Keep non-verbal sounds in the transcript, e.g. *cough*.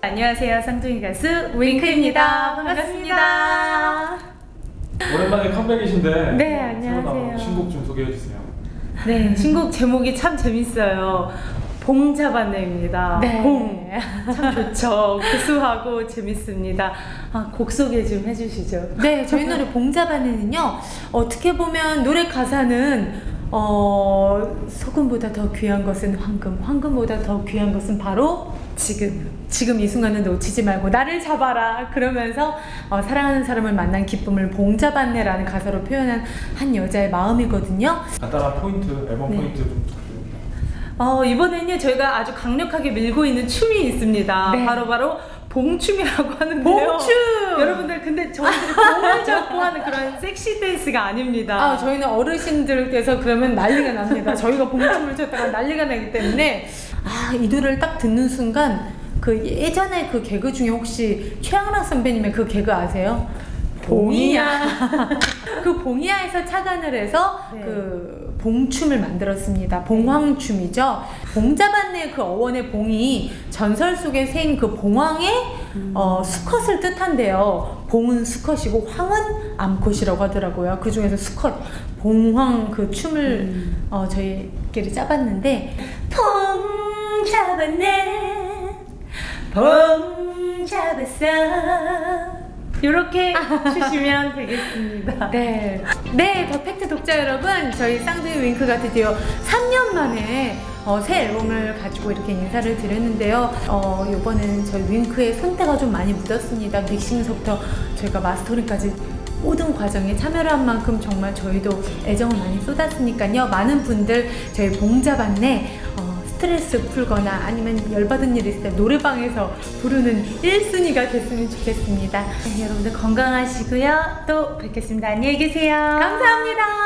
안녕하세요 쌍둥이 가수 윙크입니다. 반갑습니다. 오랜만에 컴백이신데 네 안녕하세요. 신곡 좀 소개해 주세요. 네 신곡 제목이 참 재밌어요. 봉잡아내입니다. 네. 봉. 참 좋죠. 구수하고 재밌습니다. 아, 곡 소개 좀 해주시죠. 네, 저희 노래 봉자반에는요, 어떻게 보면 노래 가사는, 어, 소금보다 더 귀한 것은 황금, 황금보다 더 귀한 것은 바로 지금, 지금 이 순간을 놓치지 말고 나를 잡아라. 그러면서 어, 사랑하는 사람을 만난 기쁨을 봉잡았네라는 가사로 표현한 한 여자의 마음이거든요. 간단한 포인트, 앨범 네. 포인트 좀. 어, 이번에는요, 저희가 아주 강력하게 밀고 있는 춤이 있습니다. 네. 바로 바로 봉춤이라고 하는데요. 봉춤! 여러분들, 근데 저희들이 봉을 잡고 하는 그런 섹시 댄스가 아닙니다. 아, 저희는 어르신들께서 그러면 난리가 납니다. 저희가 봉춤을 췄다가 난리가 나기 때문에 아, 이 노래를 딱 듣는 순간 그 예전에 그 개그 중에 혹시 최양락 선배님의 그 개그 아세요? 봉이야. 그 봉이야에서 착안을 해서 네. 그 봉춤을 만들었습니다. 봉황춤이죠. 봉자반네 그 어원의 봉이 전설 속에 새인 그 봉황의 어, 수컷을 뜻한대요. 봉은 수컷이고 황은 암컷이라고 하더라고요. 그 중에서 수컷 봉황 그 춤을 어, 저희끼리 짜봤는데 봉 잡았네 봉 잡았어 이렇게 주시면 되겠습니다. *laughs* 네. 네, 더 팩트 독자 여러분, 저희 쌍둥이 윙크가 드디어 3년 만에 어, 새 앨범을 가지고 이렇게 인사를 드렸는데요. 어, 이번에는 저희 윙크의 손때가 좀 많이 묻었습니다. 믹싱서부터 저희가 마스터링까지 모든 과정에 참여를 한 만큼 정말 저희도 애정을 많이 쏟았으니까요. 많은 분들 저희 봉자반내 어, 스트레스 풀거나 아니면 열받은 일 있을 때 노래방에서 부르는 1순위가 됐으면 좋겠습니다. 네, 여러분들 건강하시고요. 또 뵙겠습니다. 안녕히 계세요. 감사합니다.